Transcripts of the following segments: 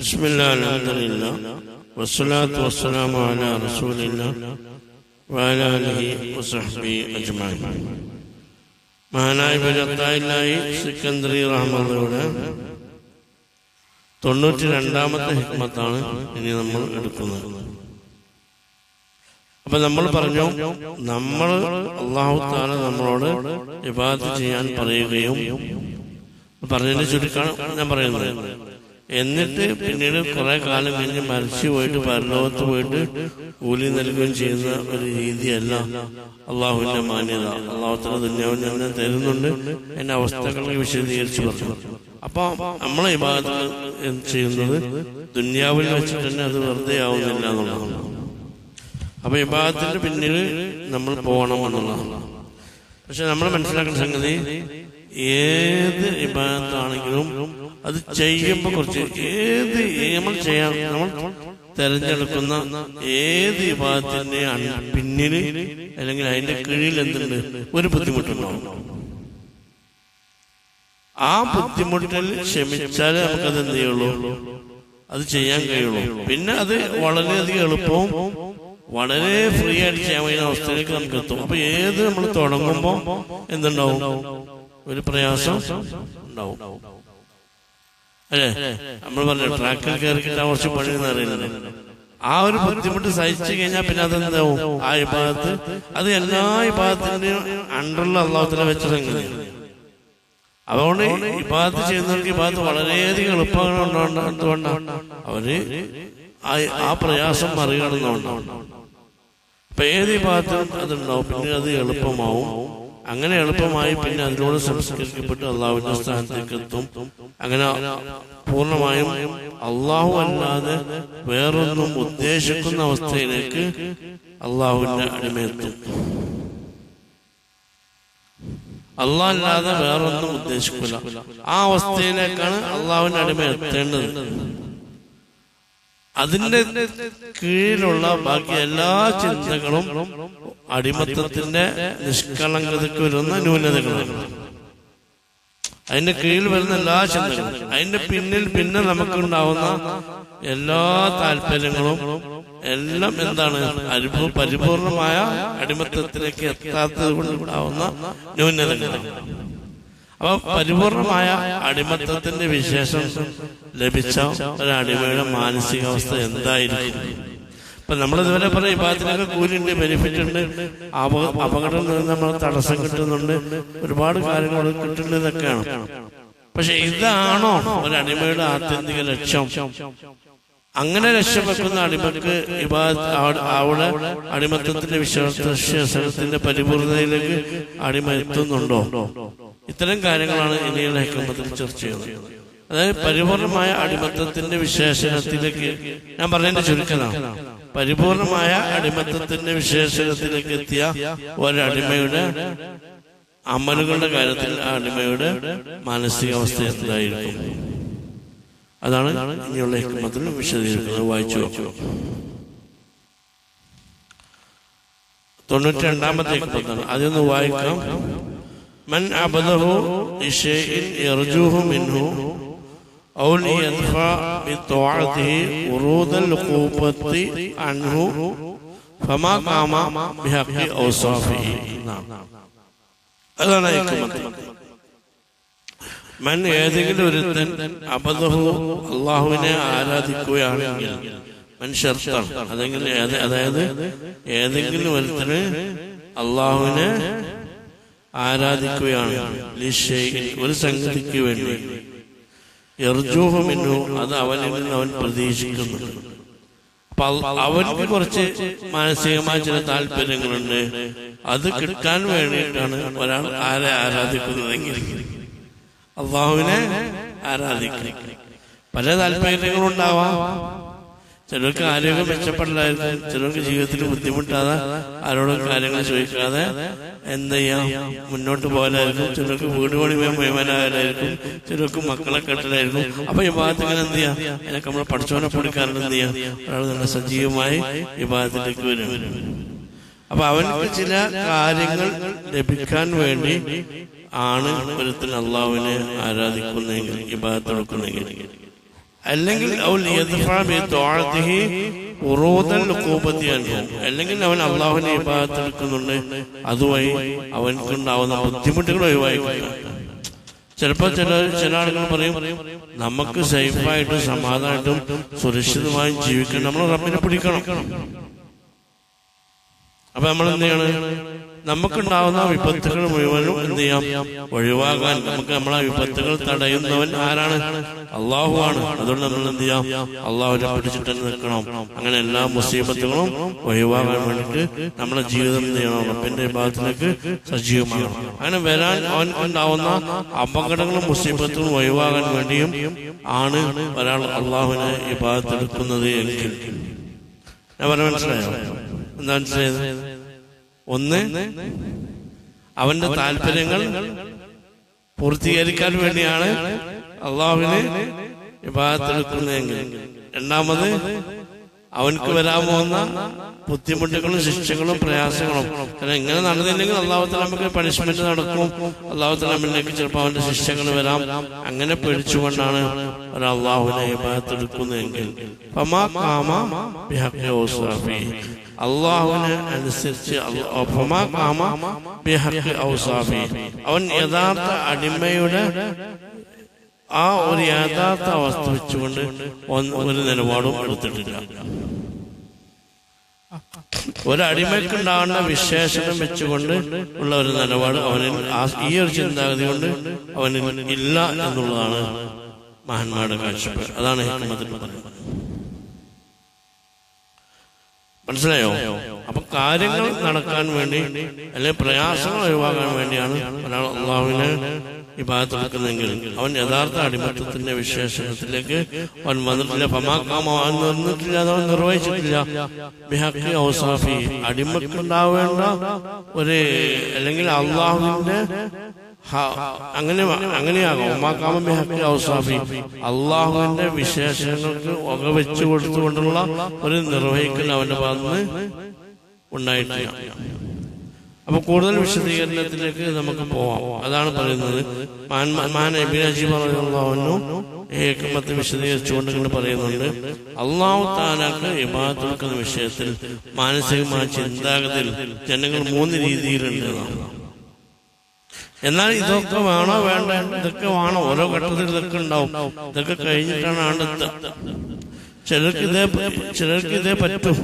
بسم الله الحمد لله والصلاة والسلام على رسول الله وعلى آله وصحبه أجمعين മഹാനായ ബലത്തായില്ലായി സിക്കന്ദരി റഹ്മദയുടെ തൊണ്ണൂറ്റി രണ്ടാമത്തെ ഹിക്മത്താണ് ഇനി നമ്മൾ എടുക്കുന്നത് അപ്പൊ നമ്മൾ പറഞ്ഞു നമ്മൾ അള്ളാഹു താല നമ്മളോട് ഇബാദത്ത് ചെയ്യാൻ പറയുകയും പറഞ്ഞതിന്റെ ചുരുക്കാണ് ഞാൻ പറയുന്നത് എന്നിട്ട് പിന്നീട് കുറെ കാലം കഴിഞ്ഞ് മരിച്ചു പോയിട്ട് പരലോകത്ത് പോയിട്ട് കൂലി നൽകുകയും ചെയ്യുന്ന ഒരു രീതിയല്ല അള്ളാഹുവിന്റെ മാന്യത. അള്ളാഹുത്തിന്റെ ദുന്യാവിൽ തന്നെ തരുന്നുണ്ട്. എന്റെ അവസ്ഥകളെ വിശദീകരിച്ചു പറഞ്ഞു. അപ്പൊ നമ്മളെ ഈ ഭാഗത്ത് ചെയ്യുന്നത് ദുന്യാവിൽ വെച്ചിട്ട് തന്നെ അത് വെറുതെ ആവുന്നില്ല എന്നുള്ളതാണ്. അപ്പൊ ഈ ഭാഗത്തിന് പിന്നിൽ നമ്മൾ പോകണം എന്നുള്ളതാണ്. പക്ഷെ നമ്മൾ മനസ്സിലാക്കുന്ന സംഗതി ഏത് വിഭാഗത്താണെങ്കിലും അത് ചെയ്യുമ്പോൾ കുറച്ച് ഏത് നമ്മൾ ചെയ്യാൻ നമ്മൾ തെരഞ്ഞെടുക്കുന്ന ഏത് വിഭാഗത്തിന്റെ പിന്നിൽ അല്ലെങ്കിൽ അതിന്റെ കീഴിൽ എന്തുണ്ട്? ഒരു ബുദ്ധിമുട്ടുണ്ടാവും. ആ ബുദ്ധിമുട്ടിൽ ക്ഷമിച്ചാലേ നമുക്കത് എന്ത് ചെയ്യുള്ളൂ? അത് ചെയ്യാൻ കഴിയുള്ളൂ. പിന്നെ അത് വളരെയധികം എളുപ്പവും വളരെ ഫ്രീ ആയിട്ട് ചെയ്യാൻ കഴിയുന്ന അവസ്ഥയിലേക്ക് നമുക്ക് എത്തും. അപ്പൊ ഏത് നമ്മൾ തുടങ്ങുമ്പോ എന്തുണ്ടാവും? ഒരു പ്രയാസം ഉണ്ടാവും. അല്ലേ? നമ്മൾ പറഞ്ഞു ട്രാക്കിൽ കയറിക്കിട്ട് കുറച്ച് പണിയെന്ന് അറിയുന്നത് ആ ഒരു ബുദ്ധിമുട്ട് സഹിച്ചു കഴിഞ്ഞാൽ പിന്നെ അതെന്താവും? ആ വിഭാഗത്ത് അത് എല്ലാ വിഭാഗത്തിന്റെയും അണ്ടറിൽ അള്ളാഹത്തിനെ വെച്ച സംഗതിയാണ്. അതുകൊണ്ട് ഇബാദത്ത് ചെയ്യുന്നവർക്ക് ഇബാദത്ത് വളരെയധികം എന്തുകൊണ്ടാണ് അവർ ആ പ്രയാസം മറികടന്നുകൊണ്ടാണ്. അപ്പൊ ഏത് വിഭാഗത്തിലും അതുണ്ടാവും പിന്നെ അത് എളുപ്പമാവും. അങ്ങനെ എളുപ്പമായി പിന്നെ അതിനോട് സംസ്കരിക്കപ്പെട്ട് അള്ളാഹുവിന്റെ സ്ഥാനത്തേക്ക് എത്തും. അങ്ങനെ പൂർണമായും അള്ളാഹു അല്ലാതെ വേറൊന്നും ഉദ്ദേശിക്കുന്ന അവസ്ഥയിലേക്ക് അള്ളാഹുവിന്റെ അടിമയെത്തും അള്ളാഹ് അല്ലാതെ വേറൊന്നും ഉദ്ദേശിക്കില്ല ആ അവസ്ഥയിലേക്കാണ് അള്ളാഹുവിന്റെ അടിമ എത്തേണ്ടത്. അതിന്റെ കീഴിലുള്ള ബാക്കി എല്ലാ ചിന്തകളും അടിമത്തത്തിന്റെ നിഷ്കളങ്കതയ്ക്ക് വരുന്ന ന്യൂനതകളാണ്. അതിന്റെ കീഴിൽ വരുന്ന എല്ലാ ചിന്തകളും അതിന്റെ പിന്നിൽ പിന്നെ നമുക്കുണ്ടാവുന്ന എല്ലാ താല്പര്യങ്ങളും എല്ലാം എന്താണ്? അനുഭവ പരിപൂർണമായ അടിമത്തത്തിലേക്ക് എത്താത്തത് കൊണ്ടുണ്ടാവുന്ന ന്യൂനതകളാണ്. അപ്പൊ പരിപൂർണമായ അടിമത്തത്തിന്റെ വിശേഷം ലഭിച്ച ഒരു അടിമയുടെ മാനസികാവസ്ഥ എന്തായിരിക്കും? ഇപ്പൊ നമ്മൾ ഇതുവരെ പറയും വിഭാഗത്തിനൊക്കെ കൂലിയുണ്ട് ബെനിഫിറ്റ് ഉണ്ട്. അപകടം നിന്ന് നമ്മൾ തടസ്സം കിട്ടുന്നുണ്ട്. ഒരുപാട് കാര്യങ്ങൾ കിട്ടുന്നതൊക്കെയാണ് പക്ഷെ ഇതാണോ ഒരു അടിമയുടെ ആത്യന്തിക ലക്ഷ്യം? അങ്ങനെ രക്ഷപ്പെക്കുന്ന അടിമക്ക് അവിടെ അടിമത്തത്തിന്റെ വിശ്വാസത്തിന്റെ പരിപൂർണതയിലേക്ക് അടിമ എത്തുന്നുണ്ടോ? ഇത്തരം കാര്യങ്ങളാണ് ഇനിയുള്ള ഹൈക്കമ്പത്തിൽ ചർച്ച ചെയ്യുന്നത്. അതായത് പരിപൂർണമായ അടിമത്തത്തിന്റെ വിശേഷണത്തിലേക്ക് ഞാൻ പറഞ്ഞതിന്റെ ചുരുക്കലാണ് പരിപൂർണമായ അടിമത്തത്തിന്റെ വിശേഷത്തിലേക്ക് എത്തിയ ഒരടിമയുടെ അമലുകളുടെ കാര്യത്തിൽ ആ അടിമയുടെ മാനസികാവസ്ഥ എന്തായിരിക്കും? അതാണ് ഇനിയുള്ള ഹിക്മത്തിൽ വിശദീകരിക്കുന്നത് വായിച്ചു വെച്ചു തൊണ്ണൂറ്റി രണ്ടാമത്തെ ഹിക്മത്താണ് അതിന്ന് വായിക്കാം. മൻ അബദഹു ഇഷേ ഇർജുഹു മിൻഹു أو ليدفع بطاعته ورود العقوبة عنه فما قام بحق أوصافه അതാണ് മൻ ഏതെങ്കിലും ഒരുത്തൻ അബദഹു അള്ളാഹുവിനെ ആരാധിക്കുകയാണെങ്കിൽ മനുഷ്യർത്താണ് അതെങ്കിൽ അതായത് ഏതെങ്കിലും ഒരുത്തന് അള്ളാഹുവിനെ ആരാധിക്കുകയാണ് ഒരു സംഗതിക്ക് വേണ്ടി എർജൂഹമിന്നു അത് അവനിൽ നിന്ന് അവൻ പ്രതീക്ഷിക്കുന്നുണ്ട്. അപ്പൊ അവർക്ക് കുറച്ച് മാനസികമായ ചില താല്പര്യങ്ങളുണ്ട്. അത് കിട്ടാൻ വേണ്ടിയിട്ടാണ് ഒരാൾ ആരെ ആരാധിക്കുന്നതെങ്കിൽ. അള്ളാഹുവിനെ ആരാധിക്കുന്നു പല താല്പര്യങ്ങളും ഉണ്ടാവാം ചിലർക്ക് ആരോഗ്യം മെച്ചപ്പെടലായിരുന്നു. ചിലർക്ക് ജീവിതത്തിൽ ബുദ്ധിമുട്ടാതെ ആരോടും കാര്യങ്ങൾ ചോദിക്കാതെ എന്ത് ചെയ്യാം? മുന്നോട്ട് പോകാനായിരിക്കും. ചിലർക്ക് വീട് പണി മുഴുവനായാലായിരിക്കും ചിലർക്ക് മക്കളെ കെട്ടലായിരിക്കും. അപ്പൊ ഈ ഭാഗത്ത് ഇങ്ങനെ എന്ത് ചെയ്യാം? അതിനൊക്കെ നമ്മളെ പഠിച്ചവനെ പൊടിക്കാറുണ്ട് എന്ത് ചെയ്യാം? ഒരാൾ നല്ല സജീവമായി ഈ ഭാഗത്തിലേക്ക് വരും. അപ്പൊ അവൻക്ക് ചില കാര്യങ്ങൾ ലഭിക്കാൻ വേണ്ടി ആണ് ഒരുത്തിന് അള്ളാവിനെ ആരാധിക്കുന്നെങ്കിൽ ഈ ഭാഗത്തെടുക്കുന്നെങ്കിൽ അല്ലെങ്കിൽ അവൻ അല്ലെങ്കിൽ അവൻ അള്ളാഹുവിനെ അതുമായി അതുവഴി അവൻക്കുണ്ടാവുന്ന ബുദ്ധിമുട്ടുകൾ ഒഴിവാക്കി. ചിലപ്പോൾ ചില ചില ആളുകൾ പറയും നമുക്ക് സേഫായിട്ടും സമാധാനമായിട്ടും സുരക്ഷിതമായും ജീവിക്കണം. നമ്മൾ റബ്ബിനെ പിടിക്കണം. അപ്പൊ നമ്മൾ എന്ത് ചെയ്യണം? നമുക്കുണ്ടാവുന്ന വിപത്തുകൾ മുഴുവനും എന്ത് ചെയ്യാം? ഒഴിവാകാൻ. നമുക്ക് നമ്മളെ വിപത്തുകൾ തടയുന്നവൻ ആരാണ്? അള്ളാഹു ആണ്. അതുകൊണ്ട് നമ്മൾ എന്ത് ചെയ്യാം? അള്ളാഹുവിനെ പിടിച്ചിട്ട് നിൽക്കണം. അങ്ങനെ എല്ലാ മുസീബത്തുകളും ഒഴിവാകാൻ വേണ്ടിയിട്ട് നമ്മളെ ജീവിതം എന്ത് ചെയ്യണം? റബ്ബിന്റെ വിഭാഗത്തിലേക്ക് സജീവമാകണം. അങ്ങനെ വരാൻ അവൻ ഉണ്ടാവുന്ന അപകടങ്ങളും മുസീബത്തുകളും ഒഴിവാകാൻ വേണ്ടിയും ആണ് ഒരാൾ അള്ളാഹുവിനെ ഈ ഭാഗത്തെടുക്കുന്നത് എങ്കിൽ. ഞാൻ പറഞ്ഞ മനസ്സിലായോ? എന്താ മനസ്സിലായത്? ഒന്ന് അവന്റെ താല്പര്യങ്ങൾ പൂർത്തീകരിക്കാൻ വേണ്ടിയാണ് അള്ളാഹുവിനെ വിഭാഗത്തെടുക്കുന്നതെങ്കിൽ രണ്ടാമത് അവൻക്ക് വരാൻ പോകുന്ന ബുദ്ധിമുട്ടുകളും ശിക്ഷകളും പ്രയാസങ്ങളും. കാരണം ഇങ്ങനെ നടന്നില്ലെങ്കിൽ അള്ളാഹുത്തല നമുക്ക് പണിഷ്മെന്റ് നടക്കും. അള്ളാഹുത്തല നമ്മളിലേക്ക് ചിലപ്പോൾ അവന്റെ ശിക്ഷകൾ വരാം. അങ്ങനെ പേടിച്ചുകൊണ്ടാണ് ഒരു അള്ളാഹുവിനെ വിഭാഗത്തെടുക്കുന്നതെങ്കിൽ അള്ളാഹുവിനെ അനുസരിച്ച്. അവൻ യഥാർത്ഥ അടിമയുടെ ആ ഒരു യഥാർത്ഥ അവസ്ഥ വെച്ചുകൊണ്ട് ഒരു നിലപാടും എടുത്തിട്ടില്ല. ഒരടിമയ്ക്കുണ്ടാകുന്ന വിശേഷണം വെച്ചുകൊണ്ട് ഉള്ള ഒരു നിലപാട് അവനിൽ ആ- ഈ ഒരു ചിന്താഗതി കൊണ്ട് അവനിൽ ഇല്ല എന്നുള്ളതാണ് മഹാന്മാരുടെ കാഴ്ചപ്പാട്. അതാണ് ഹിക്മത്തിൽ പറയുന്നത് മനസ്സിലായോ? അപ്പൊ കാര്യങ്ങൾ നടക്കാൻ വേണ്ടി അല്ലെങ്കിൽ പ്രയാസങ്ങൾ ഒഴിവാക്കാൻ വേണ്ടിയാണ് ഒരാൾ അള്ളാഹുവിനെ ഈ ഭാഗത്ത് എടുക്കുന്നെങ്കിൽ അവൻ യഥാർത്ഥ അടിമത്തത്തിന്റെ വിശേഷണത്തിലേക്ക് അവൻ വന്നിട്ടില്ല. പമാക്കാമോ വന്നിട്ടില്ല അത് അവൻ നിർവഹിച്ചിട്ടില്ല. ബിഹക്കി അടിമക്കുണ്ടാവേണ്ട ഒരു അല്ലെങ്കിൽ അള്ളാഹുവിന്റെ അങ്ങനെ അങ്ങനെയാകും. അള്ളാഹുവിന്റെ വിശേഷങ്ങൾക്ക് വക വെച്ചു കൊടുത്തുകൊണ്ടുള്ള ഒരു നിർവഹിക്കൽ അവന്റെ ഭാഗത്ത് ഉണ്ടായിട്ടില്ല. അപ്പൊ കൂടുതൽ വിശദീകരണത്തിലേക്ക് നമുക്ക് പോവാം. അതാണ് പറയുന്നത്. ഏകമത്തെ വിശദീകരിച്ചുകൊണ്ട് ഇങ്ങനെ പറയുന്നുണ്ട്. അള്ളാഹു താലാക്ക് ഇബാദത്തുക്കുന്ന വിഷയത്തിൽ മാനസികമായ ചിന്താഗതിയിൽ ജനങ്ങൾ മൂന്ന് രീതിയിലുണ്ട്. എന്നാണ്. എന്നാൽ ഇതൊക്കെ വേണോ വേണ്ട? ഇതൊക്കെ വേണോ? ഓരോ ഘട്ടത്തിൽ ഇതൊക്കെ ഉണ്ടാവും. ഇതൊക്കെ കഴിഞ്ഞിട്ടാണ് ആണ്ടെത്തുക ചിലർക്ക് ഇതേ ചിലർക്ക് ഇതേ പറ്റും.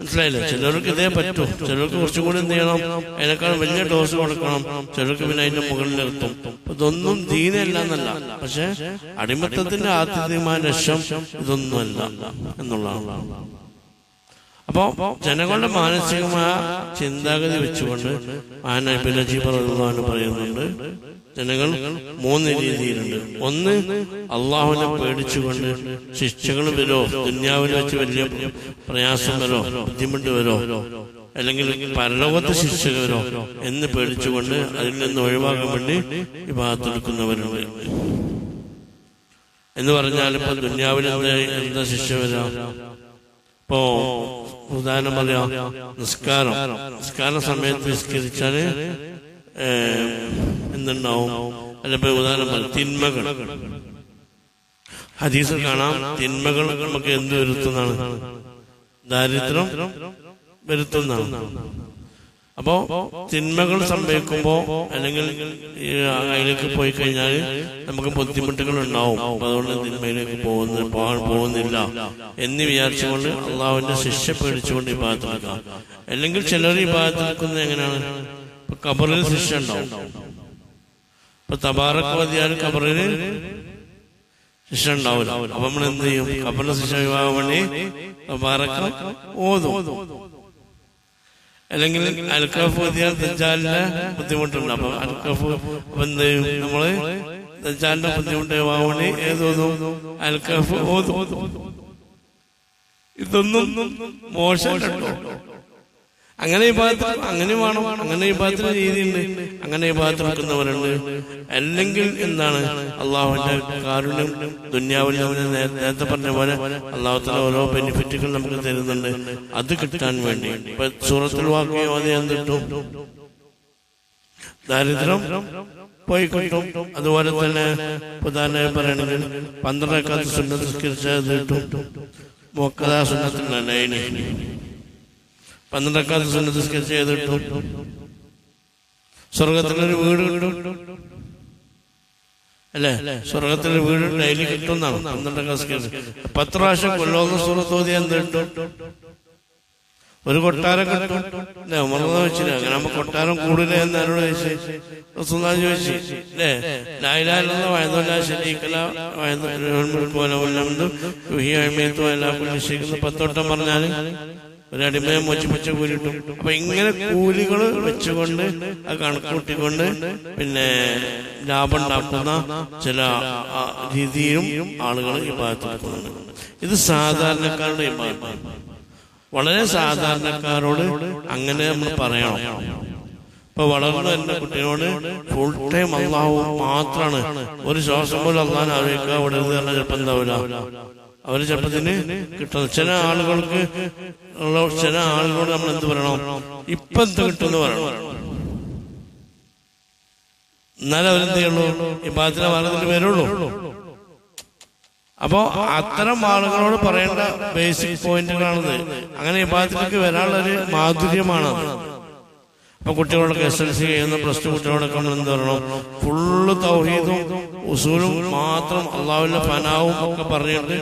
മനസ്സിലായില്ലേ? ചിലർക്ക് ഇതേ പറ്റും. ചിലർക്ക് കുറച്ചും കൂടി എന്ത് ചെയ്യണം? അതിനേക്കാൾ വലിയ ഡോസ് കൊടുക്കണം. ചിലർക്ക് പിന്നെ അതിന്റെ മുകളിൽ നിർത്തും ഇതൊന്നും ദീനല്ല എന്നല്ല. പക്ഷെ അടിമത്തത്തിന്റെ ആത്യന്തികമായ ലക്ഷ്യം ഇതൊന്നുമല്ല എന്നുള്ളതാണ്. അപ്പോ ജനങ്ങളുടെ മാനസികമായ ചിന്താഗതി വെച്ചുകൊണ്ട് പറയുന്നുണ്ട്. ജനങ്ങൾ മൂന്ന് രീതിയിലുണ്ട്. ഒന്ന് അള്ളാഹുവിനെ പേടിച്ചുകൊണ്ട് ശിക്ഷകൾ വരോ ദുന്യാവിൽ വെച്ച് വലിയ പ്രയാസം വരോ ബുദ്ധിമുട്ട് വരോ അല്ലെങ്കിൽ പരലോകത്തെ വരോ എന്ന് പേടിച്ചുകൊണ്ട് അതിൽ നിന്ന് ഒഴിവാക്കാൻ വേണ്ടി ഈ എന്ന് പറഞ്ഞാൽ ഇപ്പൊ ദുന്യാവിൽ എന്താ ശിക്ഷ വരാം? ഇപ്പോ ഉദാഹരണം പറയാം നിസ്കാരം. നിസ്കാര സമയത്ത് നിസ്കരിച്ചാൽ എന്തുണ്ടാവും? അല്ലെ ഉദാഹരണം പറയാം തിന്മകൾ. ഹദീസിൽ കാണാം തിന്മകൾ നമുക്ക് എന്ത് വരുത്തുന്നതാണ്? ദാരിദ്ര്യം വരുത്തുന്നതാണ്. അപ്പോ തിന്മകൾ സംഭവിക്കുമ്പോ അല്ലെങ്കിൽ അതിലേക്ക് പോയി കഴിഞ്ഞാൽ നമുക്ക് ബുദ്ധിമുട്ടുകൾ ഉണ്ടാവും അതുകൊണ്ട് തിന്മയിലേക്ക് പോകുന്ന പോകുന്നില്ല എന്ന് വിചാരിച്ചുകൊണ്ട് അള്ളാഹുവിന്റെ ശിക്ഷ പേടിച്ചുകൊണ്ട് ഈ നിൽക്കാം അല്ലെങ്കിൽ ചിലർ ഈ നിൽക്കുന്നത് എങ്ങനെയാണ്? ഇപ്പൊ കബറിൽ ശിക്ഷ ഉണ്ടാവും. ഇപ്പൊ തബാറക്ക് മതിയാൽ കബറിൽ ശിക്ഷ ഉണ്ടാവില്ല. അപ്പൊ നമ്മൾ എന്ത് ചെയ്യും? കബറിലെ ശിക്ഷ വിവാഹം വേണ്ടി തബാറക്ക് അല്ലെങ്കിൽ അൽക്കഫ് ഓതിയാൽ ദജ്ജാലിന്റെ ബുദ്ധിമുട്ടുണ്ട് അപ്പൊ അൽക്കഫ് നമ്മൾ ദജാലിന്റെ ബുദ്ധിമുട്ട് വാവണി ഏതോ അൽക്കഫ് ഇതൊന്നും മോശം കേട്ടോ. അങ്ങനെ ഈ ഭാഗത്ത് അങ്ങനെ വേണം. അങ്ങനെ ഈ ഭാഗത്തിന് രീതിയുണ്ട്. അങ്ങനെ ഈ ഭാഗത്ത് നിൽക്കുന്നവരുണ്ട്. അല്ലെങ്കിൽ എന്താണ്? അള്ളാഹുവിന്റെ കാരുണ്യം ദുന്യാവിൽ അവന് നേ- നേരത്തെ പറഞ്ഞ പോലെ അള്ളാഹുത്തിന്റെ ഓരോ ബെനിഫിറ്റുകൾ നമുക്ക് തരുന്നുണ്ട്. അത് കിട്ടാൻ വേണ്ടി. ഇപ്പൊ സൂറത്തിൽ വാക്കുകയോ അത് എന്ത് കിട്ടും? ദാരിദ്ര്യം പോയി കിട്ടും. അതുപോലെ തന്നെ ഉദാഹരണം പറയുകയാണെങ്കിൽ പന്ത്രണ്ടക്കാലത്ത് സുന്നത്ത് നിസ്കരിച്ചത് കിട്ടും? മൊക്കതാ സുന്നത്തിന്റെ ലൈന് പന്ത്രണ്ടക്കാലത്ത് സുന്നത്ത് സ്കെച്ച് ചെയ്തിട്ടു കിട്ടും സ്വർഗത്തിലൊരു വീട് കിട്ടും അല്ലേ സ്വർഗത്തിലൊരു വീട് ഡെയിലി കിട്ടുന്നതാണ് പന്ത്രണ്ടക്കാലത്ത് സ്കെച്ച് പത്ത് പ്രാവശ്യം കൊല്ലോന്ന് സുഹൃത്തോതി എന്ത് കിട്ടും ഒരു കൊട്ടാരം കിട്ടും അല്ലേ ഉമർന്ന് വെച്ചില്ല അങ്ങനെ നമ്മ കൊട്ടാരം കൂടില്ലേ എന്ന് എന്നോട് ചോദിച്ചു ചോദിച്ചു അല്ലേ ലായിലാലെന്ന് ശരീക്കല വയതുന്ന പത്തോട്ടം പറഞ്ഞാൽ ഒരു അടിമയെ മോചിപ്പിച്ച കൂലി കിട്ടും. അപ്പൊ ഇങ്ങനെ കൂലികൾ വെച്ചുകൊണ്ട് അത് കണക്കൂട്ടിക്കൊണ്ട് പിന്നെ ലാഭം ഉണ്ടാക്കുന്ന ചില ആ, രീതിയിലും ആളുകൾ ഈ ഭാഗത്തുണ്ട് ഇത് സാധാരണക്കാരുടെ വളരെ സാധാരണക്കാരോട് അങ്ങനെ നമ്മൾ പറയണം. ഇപ്പൊ വളർന്നു വരുന്ന കുട്ടിയോട് ഫുൾ ടൈം അള്ളാഹു മാത്രാണ്. ഒരു ശ്വാസം പോലും അള്ളാഹാൻ ആലോചിക്കുക ഇരുന്ന് പറഞ്ഞാൽ എന്താവില്ല അവർ ചെറുപ്പത്തിന് കിട്ടുന്നത് ചില ആളുകൾക്ക് ഉള്ള ചില ആളുകളോട് നമ്മൾ എന്ത് പറയണം? ഇപ്പൊ എന്ത് കിട്ടുമെന്ന് പറയണം. എന്നാലും അവരെന്തേ ഉള്ളൂ ഈ പാത്തിനെ പേരുള്ളൂ. അപ്പോ അത്തരം ആളുകളോട് പറയേണ്ട ബേസിക് പോയിന്റുകളാണിത് അങ്ങനെ വിഭാഗത്തിലേക്ക് വരാനുള്ള ഒരു മാധുര്യമാണത്. അപ്പൊ കുട്ടികളൊക്കെ എസ് എൽ സി ചെയ്യുന്ന പ്ലസ് ടു കുട്ടികളൊക്കെ നമ്മൾ എന്ത് പറയണം? ഫുള്ള് തൗഹീദും ഉസൂലും മാത്രം അള്ളാഹുവിന്റെ ഫനാവും ഒക്കെ പറഞ്ഞിട്ട്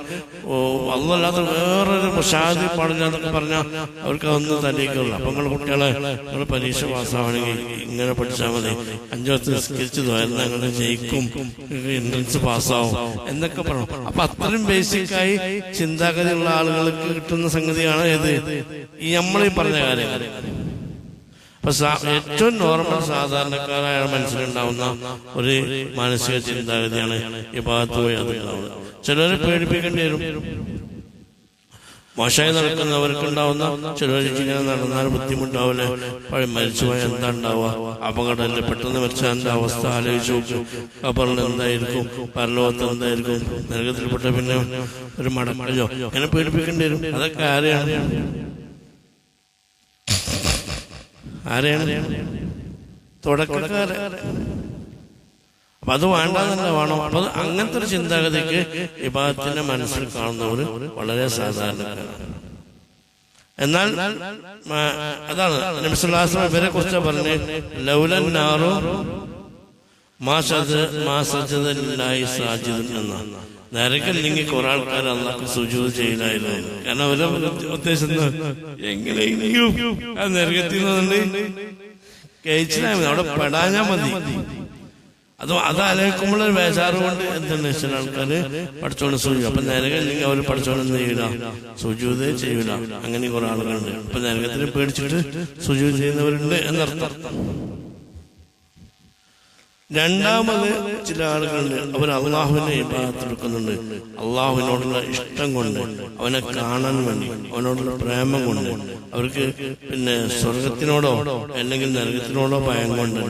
ഓ അല്ലല്ലാതെ വേറൊരു മുഷാദി പാടില്ലാന്നൊക്കെ പറഞ്ഞാൽ അവർക്ക് അതൊന്നും തന്നേക്കുള്ളൂ അപ്പൊ നിങ്ങൾ കുട്ടികളെ നിങ്ങൾ പരീക്ഷ പാസ്സാവണമെങ്കിൽ ഇങ്ങനെ പഠിച്ചാൽ മതി. അഞ്ചു വർഷം നിസ്കരിച്ചു തോന്നുന്ന നിങ്ങൾ ജയിക്കും. എൻട്രൻസ് പാസ്സാവും. എന്നൊക്കെ പറഞ്ഞു അപ്പൊ അത്രയും ബേസിക്കായി ചിന്താഗതിയുള്ള ആളുകൾക്ക് കിട്ടുന്ന സംഗതിയാണ് ഏത് ഈ നമ്മളീ പറഞ്ഞ കാര്യങ്ങൾ അപ്പൊ ഏറ്റവും നോർമൽ സാധാരണക്കാരായ മനസ്സിലുണ്ടാവുന്ന ഒരു മാനസിക ചിന്താഗതിയാണ് ഈ ഭാഗത്ത് പോയി അത് ഉണ്ടാവുന്നത് ചിലരെ പേടിപ്പിക്കേണ്ടി വരും. മോശമായി നടക്കുന്നവർക്കുണ്ടാവുന്ന ചില ഇങ്ങനെ നടന്നാൽ ബുദ്ധിമുട്ടാവില്ല. പഴയ മരിച്ചുപോയ എന്താ ഉണ്ടാവുക അപകടമല്ലേ. പെട്ടെന്ന് മരിച്ച എന്താ അവസ്ഥ? ആലോചിച്ച് നോക്കും. കബറിൽ എന്തായിരിക്കും? പരലോകത്ത് എന്തായിരിക്കും? നരകത്തിൽപ്പെട്ട പിന്നെ ഒരു മടക്കയോ അങ്ങനെ പേടിപ്പിക്കേണ്ടി വരും. അതൊക്കെ ആരെയാണ്? ആരെയാണ്? തുടക്കക്കാരെ. അപ്പൊ അത് വേണ്ടാന്നല്ല വേണം. അപ്പൊ അങ്ങനത്തെ ഒരു ചിന്താഗതിക്ക് വിഭാഗത്തിന്റെ മനസ്സിൽ കാണുന്നവർ വളരെ സാധാരണക്കാരാണ്. എന്നാൽ അതാണ്. നബിസുല്ലാസ്ലം ഇവരെ കുറിച്ച് പറഞ്ഞ് ലൗലൻ നാറോ മാസജലായി സാജിദൻ എന്ന നരകല്ലെങ്കിൽ കുറെ ആൾക്കാർ അന്നൊക്കെ സുജൂത് ചെയ്തായിരുന്നു. കാരണം അവരെ ഉദ്ദേശം? എങ്ങനെയെങ്കിലും ആ നരകത്തിൽ കഴിച്ചില്ലാ മതി അവിടെ പെടാഞ്ഞാ മതി. അത് അത് ആലോചിക്കുമ്പോൾ ഒരു കൊണ്ട് എന്താണ് ചില ആൾക്കാര് പഠിച്ചോണ്ട് സൂചി അപ്പൊ നരകല്ലെങ്കിൽ അവർ പഠിച്ചോണ്ട് ചെയ്യൂല? സുജൂതേ ചെയ്യൂല. അങ്ങനെ കുറെ ആളുകളുണ്ട്. അപ്പൊ നരകത്തിന് പേടിച്ചിട്ട് സുജൂത് ചെയ്യുന്നവരുണ്ട് എന്നർത്ഥം. രണ്ടാമത് ചില ആളുകളുണ്ട് അവർ അള്ളാഹുവിനെ വിഭാഗത്തെടുക്കുന്നുണ്ട് അള്ളാഹുവിനോടുള്ള ഇഷ്ടം കൊണ്ട് അവനെ കാണാൻ വേണ്ടി അവനോടുള്ള പ്രേമം കൊണ്ട്. അവർക്ക് പിന്നെ സ്വർഗത്തിനോടോ അല്ലെങ്കിൽ നരകത്തിനോടോ ഭയം കൊണ്ട്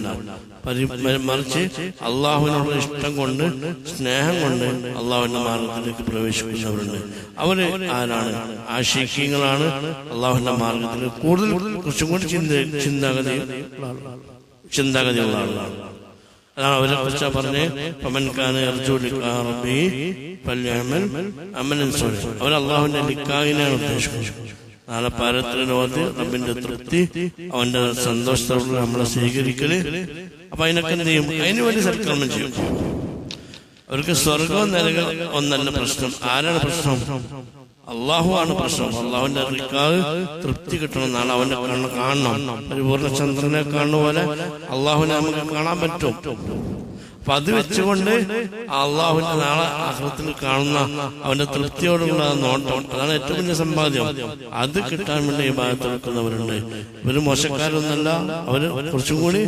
മറിച്ച് അള്ളാഹുവിനോടുള്ള ഇഷ്ടം കൊണ്ട് സ്നേഹം കൊണ്ട് അള്ളാഹുവിന്റെ മാർഗത്തിലേക്ക് പ്രവേശിക്കുന്നവരുണ്ട്. അവർ ആരാണ്? ആശിക്കങ്ങളാണ്. അള്ളാഹുവിന്റെ മാർഗത്തിൽ കൂടുതൽ കുറച്ചും കൂടി ചിന്ത ചിന്താഗതി ചിന്താഗതിയുള്ള ആളുകളാണ്. അതാണ് അവരെ കുറിച്ച് പറഞ്ഞ്? അവർ അള്ളാഹുവിന്റെ ലിക്കാഹിനെയാണ് ഉദ്ദേശിക്കുന്നത്. നാളെ പാരത്തിനോത് റബ്ബിന്റെ തൃപ്തി അവന്റെ സന്തോഷത്തോടെ നമ്മളെ സ്വീകരിക്കൽ. അപ്പൊ അതിനൊക്കെ എന്ത് ചെയ്യും? അതിന് വേണ്ടി സൽക്കരണം ചെയ്യും. അവർക്ക് സ്വർഗവും നരകം ഒന്നല്ല പ്രശ്നം. ആരാണ് പ്രശ്നം? അള്ളാഹു ആണ് പ്രശ്നം. അള്ളാഹുവിന്റെ റിക്കാവ് തൃപ്തി കിട്ടണം നാളെ അവന്റെ കണ്ണ് കാണണം. പൂർണ ചന്ദ്രനെ കാണുന്ന പോലെ അള്ളാഹുവിനെ നമുക്ക് കാണാൻ പറ്റും. അപ്പൊ അത് വെച്ചുകൊണ്ട് അള്ളാഹുവിന്റെ നാളെ ആഹ്ലത്തിൽ കാണുന്ന അവന്റെ തൃപ്തിയോടുള്ള നോട്ടം. അതാണ് ഏറ്റവും വലിയ സമ്പാദ്യം. അത് കിട്ടാൻ വേണ്ടി ഈ ഭാഗത്ത് നിൽക്കുന്നവരുണ്ട് ഇവർ മോശക്കാരൊന്നല്ല അവർ കുറച്ചും കൂടി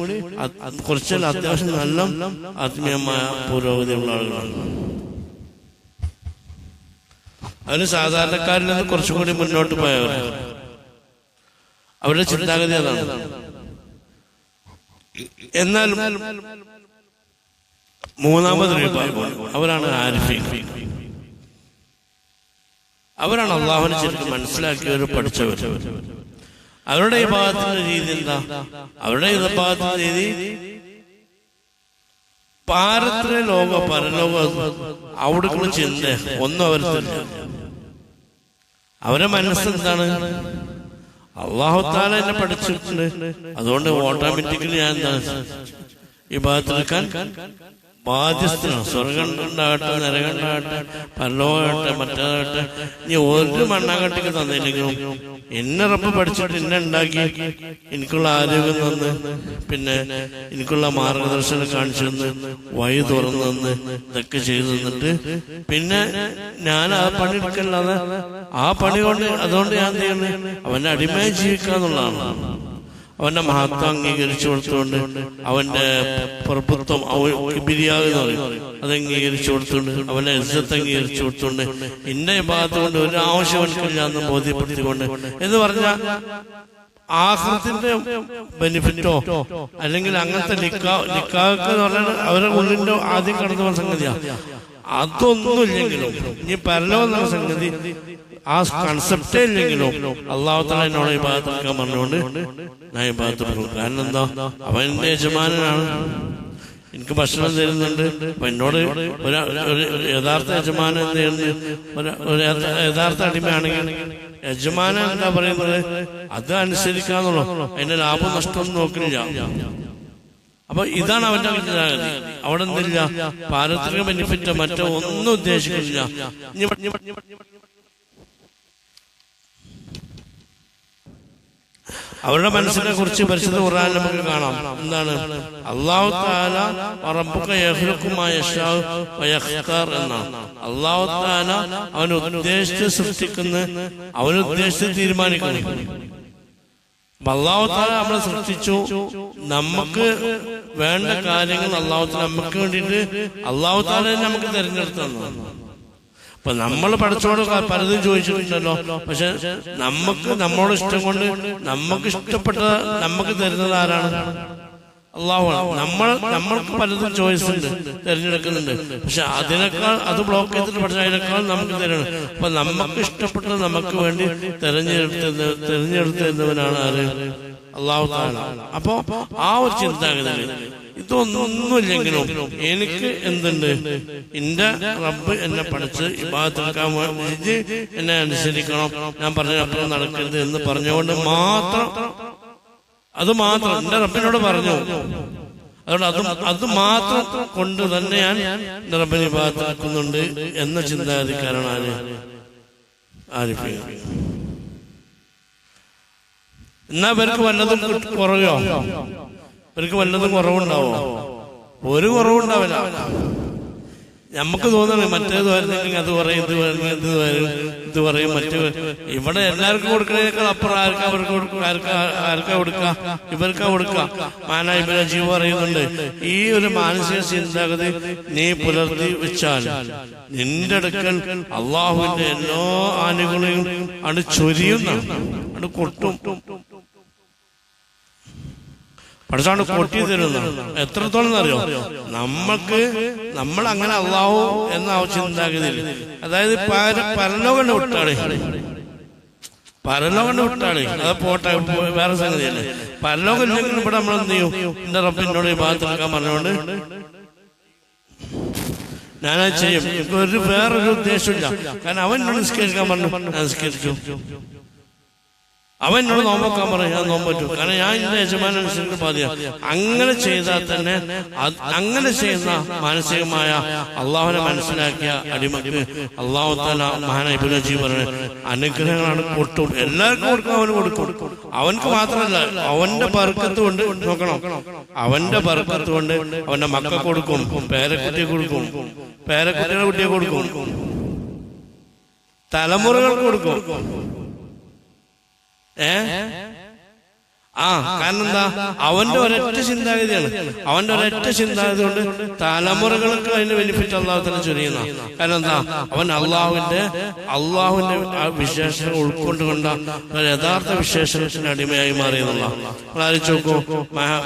കുറച്ചല്ല അത്യാവശ്യം നല്ല ആത്മീയമായ പുരോഗതിയുള്ള ആളുകളാണ്. അവർ സാധാരണക്കാരിൽ നിന്ന് കുറച്ചും കൂടി മുന്നോട്ട് പോയവർ. അവരുടെ ചിന്താഗതി അതാണ്. എന്നാൽ മൂന്നാമത് അവരാണ് ആരിഫി അവരാണ് അള്ളാഹുവിനെ ശരിക്കും മനസ്സിലാക്കിയവർ പഠിച്ചവർ. അവരുടെ ഈ ഭാഗത്തിന്റെ രീതി എന്താ? അവരുടെ ഈ ഭാഗത്തിന്റെ രീതി പാരത്ര ലോക പരലോക അവിടേക്കുള്ള ചിന്ത ഒന്നും അവരത്തില്ല അവരെ മനസ്സെന്താണ് അള്ളാഹു താല എന്നെ പഠിച്ചിട്ടുണ്ട്. അതുകൊണ്ട് ഓട്ടോമാറ്റിക്കലി ഞാൻ എന്താണ്? ഈ ഭാഗത്തെടുക്കാൻ ബാധ്യസ്ഥനാണ് സ്വർഗം ഉണ്ടാകട്ടെ നരകണ്ടാകട്ടെ പല്ലോകട്ടെ മറ്റേതാകട്ടെ ഇനി ഒരു മണ്ണാകട്ടിക്ക് തന്നില്ലെങ്കിലും എന്നെ റബ്ബ് പഠിച്ചിട്ട് എന്നെ ഉണ്ടാക്കി. എനിക്കുള്ള ആരോഗ്യം തന്ന്. പിന്നെ എനിക്കുള്ള മാർഗദർശനം കാണിച്ചു തന്ന്. വഴി തുറന്നു തന്ന്. ഇതൊക്കെ ചെയ്തു തന്നിട്ട് പിന്നെ ഞാൻ ആ പണി എടുക്കല്ലാതെ ആ പണി കൊണ്ട് അതുകൊണ്ട് ഞാൻ ചെയ്യുന്നത് അവന്റെ അടിമയായി ജീവിക്കാന്നുള്ളതാണ് അവന്റെ മഹത്വം അംഗീകരിച്ചു കൊടുത്തുകൊണ്ട് അവന്റെ പ്രഭുത്വം അവൻ പറയും. അത് അംഗീകരിച്ചു കൊടുത്തുകൊണ്ട് അവന്റെ ഇജ്ജത്ത് അംഗീകരിച്ചു കൊടുത്തുകൊണ്ട് ഇന്ന ഭാഗത്ത് കൊണ്ട് ഒരു ആവശ്യം എനിക്കില്ല എന്ന് ബോധ്യപ്പെടുത്തിക്കൊണ്ട് എന്ന് പറഞ്ഞാൽ ആഹൃത്തിന്റെ ബെനിഫിറ്റോ അല്ലെങ്കിൽ അങ്ങനത്തെ ലിക്കാ ലിക്കാക്ക് എന്ന് പറഞ്ഞാൽ അവരുടെ ഉള്ളിന്റെ ആദ്യം കടന്നു പോകുന്ന സംഗതിയാ. അതൊന്നും ഇല്ലെങ്കിലും ഇനി പരലോ എന്നുള്ള സംഗതി ആ കൺസെപ്റ്റേ ഇല്ലെങ്കിലും അള്ളാഹു എന്നോട് ഈ ഭാഗത്ത് നിൽക്കാൻ പറഞ്ഞുകൊണ്ട് ഞാൻ ഈ ഭാഗത്ത് പോകും കാരണം എന്താ? അവൻ എന്റെ യജമാനനാണ്. എനിക്ക് ഭക്ഷണം തരുന്നുണ്ട്. അപ്പൊ എന്നോട് ഒരു യഥാർത്ഥ യജമാനൻ എന്ത് ചെയ്യുന്നു? ഒരു യഥാർത്ഥ അടിമയാണെങ്കിൽ യജമാനൻ എന്താ പറയുന്നത്? അത് അനുസരിക്കാന്നുള്ളൂ. അതിന്റെ ലാഭം നഷ്ടമൊന്നും നോക്കുന്നില്ല അപ്പൊ ഇതാണ് അവന്റെ ചിന്താഗതി അവിടെ എന്തില്ല? പാരത്രിക ബെനിഫിറ്റ് മറ്റോ ഒന്നും ഉദ്ദേശിക്കുന്നില്ല ഇനി ഇനി അവരുടെ മനസ്സിനെ കുറിച്ച് പരിശുദ്ധ ഖുർആൻ നമുക്ക് കാണാം. എന്താണ്? അള്ളാഹു താല എന്നാണ്. അള്ളാഹു താല അവൻ ഉദ്ദേശിച്ച് സൃഷ്ടിക്കുന്ന അവൻ ഉദ്ദേശിച്ച് തീരുമാനിക്കുന്നു. അള്ളാഹു താല നമ്മളെ സൃഷ്ടിച്ചു. നമുക്ക് വേണ്ട കാര്യങ്ങൾ അള്ളാഹു നമുക്ക് വേണ്ടിയിട്ട് അള്ളാഹു താല നമുക്ക് തിരഞ്ഞെടുത്തു അപ്പൊ നമ്മൾ പഠിച്ചോട് പലതും ചോദിച്ചിട്ടുണ്ടല്ലോ. പക്ഷെ നമുക്ക് നമ്മളോട് ഇഷ്ടം കൊണ്ട് നമുക്ക് ഇഷ്ടപ്പെട്ട നമുക്ക് തരുന്നത് ആരാണ്? അള്ളാഹു നമ്മൾ നമ്മൾക്ക് പലതും ചോയ്സ് ഉണ്ട് തിരഞ്ഞെടുക്കുന്നുണ്ട്. പക്ഷെ അതിനേക്കാൾ അത് ബ്ലോക്ക് ചെയ്തിട്ട് പക്ഷെ അതിനേക്കാൾ നമുക്ക് തരണം. അപ്പൊ നമുക്ക് ഇഷ്ടപ്പെട്ട നമുക്ക് വേണ്ടി തെരഞ്ഞെടുത്ത തെരഞ്ഞെടുത്തവനാണ് ആര്? അള്ളാഹു അപ്പൊ അപ്പോ ആ ഒരു ചിന്താഗതി ഇതൊന്നുമില്ലെങ്കിലും എനിക്ക് എന്തുണ്ട്? എന്റെ റബ്ബ് എന്നെ പഠിച്ച് ഇബാദത്തെടുക്കാൻ എന്നെ അനുസരിക്കണം. ഞാൻ പറഞ്ഞതിനപ്പുറം നടക്കരുത് എന്ന് പറഞ്ഞുകൊണ്ട് മാത്രം അത് മാത്രം എന്റെ റബ്ബിനോട് പറഞ്ഞു. അതുകൊണ്ട് അത് അത് മാത്രം കൊണ്ട് തന്നെ ഞാൻ എന്റെ റബ്ബിനെ ഇബാദത്തെടുക്കുന്നുണ്ട് എന്ന ചിന്താഗതിക്കാരാണ് ആര്? ആരിഫ്. എന്നാ പേർക്ക് വല്ലതും കുറയോ? ഇവർക്ക് വല്ലതും കുറവുണ്ടാവോ? ഒരു കുറവുണ്ടാവില്ല. നമുക്ക് തോന്നണേ മറ്റേത് വരുന്നെങ്കിൽ അത് പറയും ഇത് വരുന്നു ഇത് വരും ഇത് പറയും മറ്റു ഇവിടെ എല്ലാവർക്കും കൊടുക്കുന്നതിനേക്കാൾ അപ്പുറം ആർക്കാ അവർക്ക് കൊടുക്കുക ആർക്കാ ആർക്കാ കൊടുക്കുക ഇവർക്കാ കൊടുക്കുക മാന ജീവ പറയുന്നുണ്ട് ഈ ഒരു മാനസിക ചിന്താഗതി നീ പുലർത്തി വെച്ചാൽ നിന്റെ അടുക്കൽ അള്ളാഹുവിന്റെ എല്ലാ ആനുകൂല്യങ്ങളും ആണ് ചൊരിയുന്ന ആണ് കൊട്ടും. പഠിച്ചാണ്ട് കൊട്ടി തരുന്നത് എത്രത്തോളം അറിയോ? നമ്മൾക്ക് നമ്മൾ അങ്ങനെ അള്ളാഹു എന്ന ആവശ്യം ഉണ്ടാകുന്നില്ല അതായത് പരലോകന്റെ വിട്ടാണ്. പരലോകന്റെ വിട്ടാണ്. അത് പോട്ടെ വേറെ സംഗതിയല്ലേ. പരലോകം ഇവിടെ നമ്മൾ എന്ത് ചെയ്യും? എന്റെ റബ്ബിനോട് ഈ പറഞ്ഞുകൊണ്ട് ഞാനത് ചെയ്യും. ഒരു വേറൊരു ഉദ്ദേശമില്ല കാരണം അവൻ നിസ്കരിക്കാൻ പറഞ്ഞു. നിസ്കരിച്ചു അവൻ എന്നോട് നോമ്പൊക്കാൻ പറഞ്ഞു ഞാൻ നോമ്പ് പറ്റും കാരണം ഞാൻ എന്റെ യജമാനൻ അനുസരിച്ച് പാതിയ അങ്ങനെ ചെയ്താൽ തന്നെ അങ്ങനെ ചെയ്യുന്ന മാനസികമായ അള്ളാഹുനെ മനസ്സിലാക്കിയ അടിമക്ക് അള്ളാഹു താല മഹാന പറഞ്ഞു അനുഗ്രഹങ്ങളാണ് കൊടുത്തു എല്ലാവർക്കും കൊടുക്കും അവന് കൊടുക്കും. അവൻക്ക് മാത്രമല്ല അവന്റെ പറക്കത്ത് കൊണ്ട് നോക്കണം. അവന്റെ പറക്കത്ത് കൊണ്ട് അവന്റെ മക്ക കൊടുക്കും പേരക്കുട്ടിയെ കൊടുക്കും. പേരക്കുട്ടിയുടെ കുട്ടിയെ കൊടുക്കും. തലമുറകൾക്ക് കൊടുക്കും. ഏ? ആ കാരണം എന്താ അവന്റെ ഒരൊറ്റ ചിന്താഗതിയാണ്. അവന്റെ ഒരൊറ്റ ചിന്താഗതി കൊണ്ട് തലമുറകൾക്ക് അതിന്റെ ബെനിഫിറ്റ് അള്ളാഹു തന്നെ ചൊരിയുന്ന. കാരണം എന്താ അവൻ അള്ളാഹുവിന്റെ അള്ളാഹുവിന്റെ ആ വിശേഷങ്ങൾ ഉൾക്കൊണ്ടുകൊണ്ട യഥാർത്ഥ വിശേഷത്തിന് അടിമയായി മാറിയെന്നുള്ള ആലോചിച്ച് നോക്കൂ.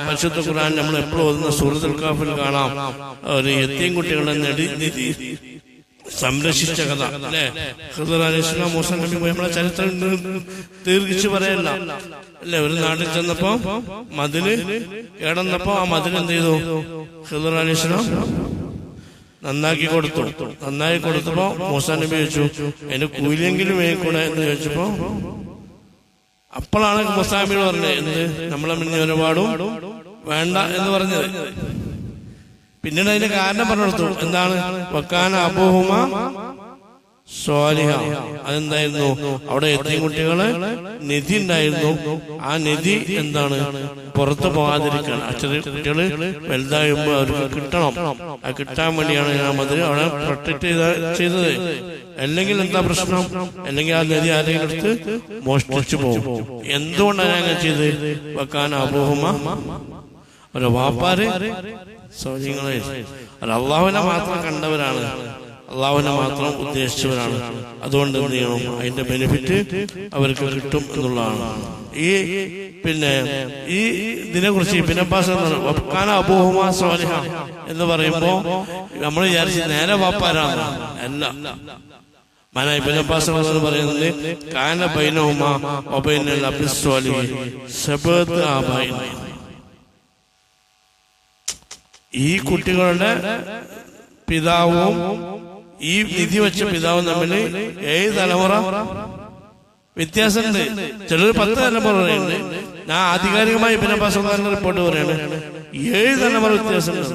പരിശുദ്ധ ഖുർആൻ നമ്മൾ എപ്പോഴും ഓതുന്ന സൂറത്തുൽ കാഫിൽ കാണാം. ഒരു എത്തിയും കുട്ടികളുടെ നെടി സംരക്ഷിച്ച കഥ അല്ലേ? ഹൃദർ മൂസ നബി നമ്മളെ ചരിത്രം തീർച്ചു പറയല്ല. അല്ലെ? ഒരു നാട്ടിൽ ചെന്നപ്പോ മതിൽ കിടന്നപ്പോ ആ മതിൽ എന്ത് ചെയ്തു? ഹൃദർ നന്നാക്കി കൊടുത്തു. നന്നായി കൊടുത്തപ്പോ മൂസ നബി ചോദിച്ചു എന്റെ കൂലിയെങ്കിലും വേക്കൂടെ എന്ന് ചോദിച്ചപ്പോ അപ്പോഴാണ് മുസാമിൽ പറഞ്ഞത്. എന്ത്? നമ്മളെ മുന്നിൽ ഒരുപാടും വേണ്ട എന്ന് പറഞ്ഞത്. പിന്നീട് അതിന്റെ കാരണം പറഞ്ഞു എന്താണ്? വക്കാന അബൂഹുമ സ്വാലിഹ. അതെന്തായിരുന്നു? അവിടെ എത്തിയ കുട്ടികൾ നിധി ഉണ്ടായിരുന്നു. ആ നിധി എന്താണ്? പുറത്തു പോകാതിരിക്കാൻ. അച്ഛന കുട്ടികൾ വലുതാകുമ്പോ അവർക്ക് കിട്ടണം. ആ കിട്ടാൻ വേണ്ടിയാണ് ഞാൻ അതിൽ അവിടെ പ്രൊട്ടക്ട് ചെയ്ത ചെയ്തത്. അല്ലെങ്കിൽ എന്താ പ്രശ്നം? അല്ലെങ്കിൽ ആ നിധി ആരെങ്കിലും എടുത്ത് മോഷ്ടിച്ചു പോകും. എന്തുകൊണ്ടാണ് ഞാൻ ചെയ്തത്? വെക്കാൻ അബൂഹുമ ഒരു വാപ്പാര്? സൗജന്യങ്ങളെ ഒരു അള്ളാഹുവിനെ മാത്രം കണ്ടവരാണ്. അള്ളാഹുവിനെ മാത്രം ഉദ്ദേശിച്ചവരാണ്. അതുകൊണ്ട് എന്ത് ചെയ്യണം? അതിന്റെ ബെനിഫിറ്റ് അവർക്ക് കിട്ടും എന്നുള്ളതാണ്. ഈ പിന്നെ ഈ ഇതിനെ കുറിച്ച് സ്വാലിഹ എന്ന് പറയുമ്പോ നമ്മൾ വിചാരിച്ച് നേരെ വാപ്പാരാണ്. അല്ല. മന ഇബ്നു അബ്ബാസ് റളിയല്ലാഹു പറയുന്നത് കാന ഈ കുട്ടികളുടെ പിതാവും ഈ വിധി വെച്ച പിതാവും തമ്മിൽ ഏഴ് തലമുറ വ്യത്യാസമുണ്ട്. ചിലർ പത്ത് തലമുറ പറയുന്നുണ്ട്. ഞാൻ ആധികാരികമായി പിന്നെ റളിയല്ലാഹു റിപ്പോർട്ട് പറയാണ്. ഏഴ് തലമുറ വ്യത്യാസമുണ്ട്.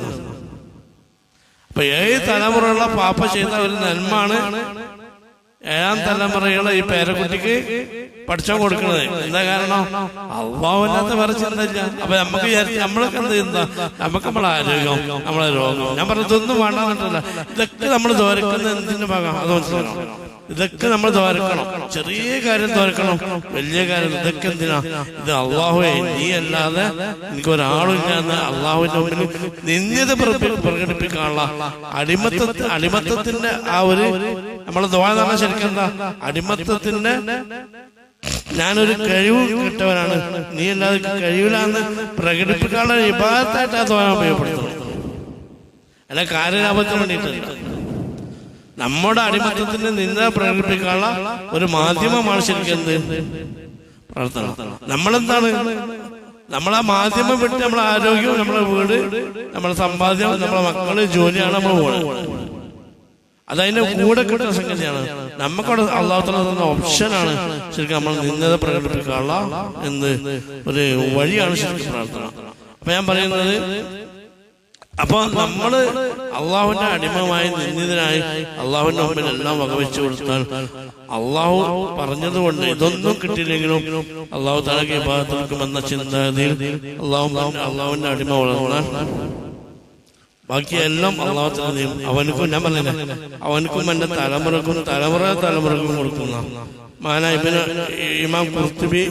അപ്പൊ ഏഴ് തലമുറയുള്ള പാപ്പ ചെയ്ത ഒരു നന്മാണ് ഏഴാം തലമുറയുള്ള ഈ പേരക്കുട്ടിക്ക് പഠിച്ചോ കൊടുക്കണത് എന്താ കാരണം? അള്ളാവില്ലാത്ത വേറെ ചിന്തയില്ല. അപ്പൊ നമുക്ക് വിചാരിച്ചു നമ്മളൊക്കെ എന്ത് ചെയ്യുന്ന? നമുക്ക് നമ്മളെ ആരോഗ്യം നമ്മളെ രോഗം. ഞാൻ പറഞ്ഞതൊന്നും വേണ്ടെന്നിട്ടല്ല ഇതൊക്കെ നമ്മൾ ദോരക്കുന്നത് എന്തിന്റെ ഭാഗം അത് മനസ്സിലാക്കണം. ഇതൊക്കെ നമ്മൾ തോരക്കണം ചെറിയ കാര്യം തോരക്കണം വലിയ കാര്യം. ഇതൊക്കെ എന്തിനാ? ഇത് അള്ളാഹുവെ നീ അല്ലാതെ എനിക്ക് ഒരാളില്ല എന്ന് അള്ളാഹുവിന്റെ മുമ്പിൽ നിന്ദ്യത പ്രകടി- പ്രകടിപ്പിക്കാനുള്ള അടിമത്ത അടിമത്തത്തിന്റെ ആ ഒരു നമ്മളെ പറഞ്ഞാൽ ശരിക്കും എന്താ? അടിമത്തത്തിന്റെ ഞാനൊരു കഴിവ് കിട്ടവനാണ്. നീ അല്ലാതെ കഴിവിലാന്ന് പ്രകടിപ്പിക്കാനുള്ള വിഭാഗത്തായിട്ട് ആ ദ്വാരം ഉപയോഗപ്പെടുത്തുന്നത് അല്ല കാര്യലാഭത്തിന് വേണ്ടിയിട്ടല്ല നമ്മുടെ അടിമത്തത്തിന് നിന്ന പ്രകടിപ്പിക്കാനുള്ള ഒരു മാധ്യമമാണ് ശരിക്കും പ്രാർത്ഥന. നമ്മളെന്താണ്? നമ്മളെ മാധ്യമം വിട്ട് നമ്മളെ ആരോഗ്യവും നമ്മളെ വീട് നമ്മളെ സമ്പാദ്യം നമ്മളെ മക്കൾ ജോലിയാണ് നമ്മൾ അതതിന്റെ കൂടെ കിട്ടുന്ന സംഗതിയാണ്. നമുക്കവിടെ അള്ളാഹുത്തല തന്ന ഓപ്ഷനാണ് ശരിക്കും നമ്മൾ നിന്നത പ്രകടിപ്പിക്കാനുള്ള എന്ത്? ഒരു വഴിയാണ് ശരിക്കും പ്രാർത്ഥന. അപ്പൊ ഞാൻ പറയുന്നത് അപ്പൊ നമ്മൾ അള്ളാഹുവിന്റെ അടിമമായി നിന്നതിനായി അള്ളാഹുവിന്റെ മുമ്പിൽ എല്ലാം വകവെച്ചു കൊടുത്താൽ അള്ളാഹു പറഞ്ഞതുകൊണ്ട് ഇതൊന്നും കിട്ടിയില്ലെങ്കിലും അള്ളാഹു തലക്ക് എന്ന ചിന്താഗതിയിൽ അള്ളാഹു അള്ളാഹുവിന്റെ അടിമ വളർന്നാൽ ബാക്കി എല്ലാം അള്ളാഹു തലയും അവനക്കും ഞാൻ പറഞ്ഞില്ല അവനക്കും എന്റെ തലമുറക്കും തലമുറ തലമുറക്കും കൊടുക്കുന്ന മാന ഇമാം കുർത്തുബി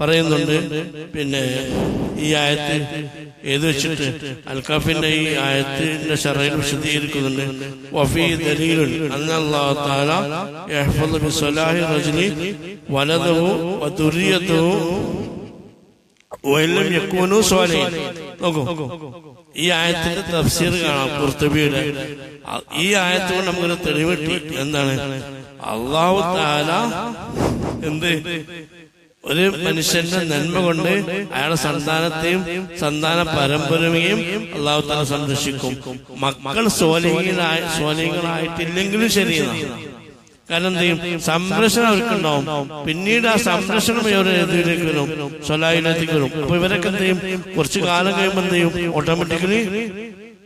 പറയുന്നുണ്ട്. പിന്നെ ഈ ആയത്ത് ഏത് വെച്ചിട്ട്? അൽക്കാഫിന്റെ ഈ ആയത്തിന്റെ ഷറയിൽ വിശദീകരിക്കുന്നുണ്ട്. വഫി തആല ഈ ആയത്തിന്റെ തഫ്സീർ കാണാം കുർത്തുബിയുടെ. ഈ ആയത്ത് കൊണ്ട് നമുക്കൊരു തെളിവ് കിട്ടി. എന്താണ്? അള്ളാഹു താല എന്ത്? ഒരു മനുഷ്യന്റെ നന്മ കൊണ്ട് അയാളുടെ സന്താനത്തെയും സന്താന പരമ്പരയും അള്ളാഹു താല സംരക്ഷിക്കും. മക്കൾ സ്വാലിഹീനായ സ്വാലിഹീങ്ങളായിട്ടില്ലെങ്കിലും ശരിയാണ് കാരണം എന്ത് ചെയ്യും? സംരക്ഷണം അവർക്കുണ്ടാവും. പിന്നീട് ആ സംരക്ഷണം ഇവരുടെ ഇതിലേക്ക് വരും. സ്വലായിലേക്ക് വരും. അപ്പൊ ഇവരൊക്കെ എന്ത് ചെയ്യും? കുറച്ചു കാലം കഴിയുമ്പോൾ എന്ത് ചെയ്യും? ഓട്ടോമാറ്റിക്കലി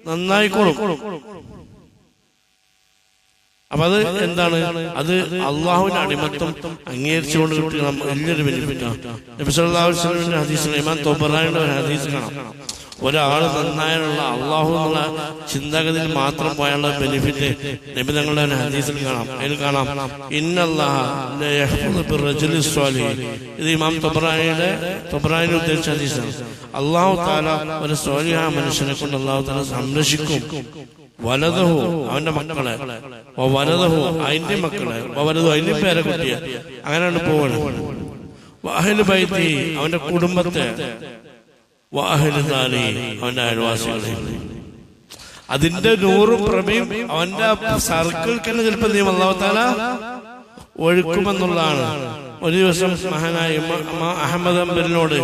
നന്നായിക്കോളും. അപ്പൊ അത് എന്താണ്? അത് അള്ളാഹുവിന്റെ അടിമത്തം അംഗീകരിച്ചുകൊണ്ട് കിട്ടുന്ന വലിയൊരു ബെനിഫിറ്റാണ് തൊബറായുടെ ഒരു ഹദീസ് കാണാം. ഒരാൾ നന്നായുള്ള അള്ളാഹു എന്നുള്ള ചിന്താഗതിയിൽ മാത്രം പോയുള്ള ബെനിഫിറ്റ് നബി തങ്ങളുടെ ഒരു ഹദീസിൽ കാണാം. അതിൽ കാണാം. ഇത് ഇമാം തൊബ്രായിയുടെ തൊബ്രായിനെ ഉദ്ദേശിച്ച ഹദീസാണ്. അള്ളാഹു താല ഒരു സ്വാലിഹ മനുഷ്യനെ കൊണ്ട് അള്ളാഹു താല സംരക്ഷിക്കും. വലതഹു അവന്റെ മക്കളെ. ഓ വലതഹു അതിന്റെ മക്കളെ. വലതു അതിന്റെ പേരെ കുട്ടിയെ. അങ്ങനെയാണ് പോവണം വാഹന ബൈത്തി അവന്റെ കുടുംബത്തെ. വാഹൽ അവന്റെ അയൽവാസികളെ. അതിന്റെ നൂറും പ്രഭയും അവന്റെ സർക്കിൾക്ക് തന്നെ ചിലപ്പോ നീ വന്നാവത്താല ഒഴുക്കുമെന്നുള്ളതാണ്. ഒരു ദിവസം മഹാനായ അഹമ്മദ് അമ്പലിനോട്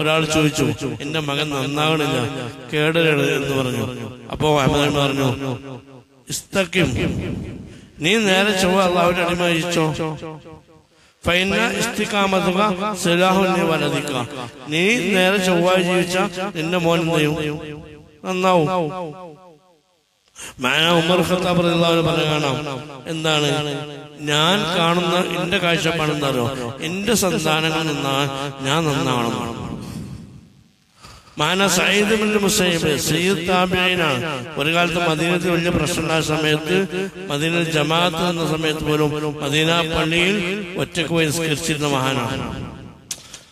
ഒരാൾ ചോദിച്ചു എന്റെ മകൻ നന്നാകണില്ല കേടലാണ് എന്ന് പറഞ്ഞു. അപ്പോ അഹമ്മദ് പറഞ്ഞു ഇസ്തക്കും നീ നേരെ ചൊവ്വ അള്ളാഹുവിന്റെ അടിമയിച്ചോ വലതിക്ക നീ നേരെ ചൊവ്വാഴ്ച ജീവിച്ച നിന്റെ മോൻ നന്നാവും. ഉമർ എന്താണ്? ഞാൻ കാണുന്ന എന്റെ കാഴ്ചപ്പാട് എന്താണോ എന്റെ സന്താനങ്ങൾ നിന്നാ ഞാൻ നന്നാവണം. മാന സയ്യിദ് ഒരു കാലത്ത് മദീനത്തിൽ വലിയ പ്രശ്നമുണ്ടായ സമയത്ത് മദീന ജമാഅത്ത് എന്ന സമയത്ത് പോലും മദീന പള്ളിയിൽ ഒറ്റയ്ക്ക് പോയി നിസ്കരിച്ചിരുന്ന മഹാനാണ്.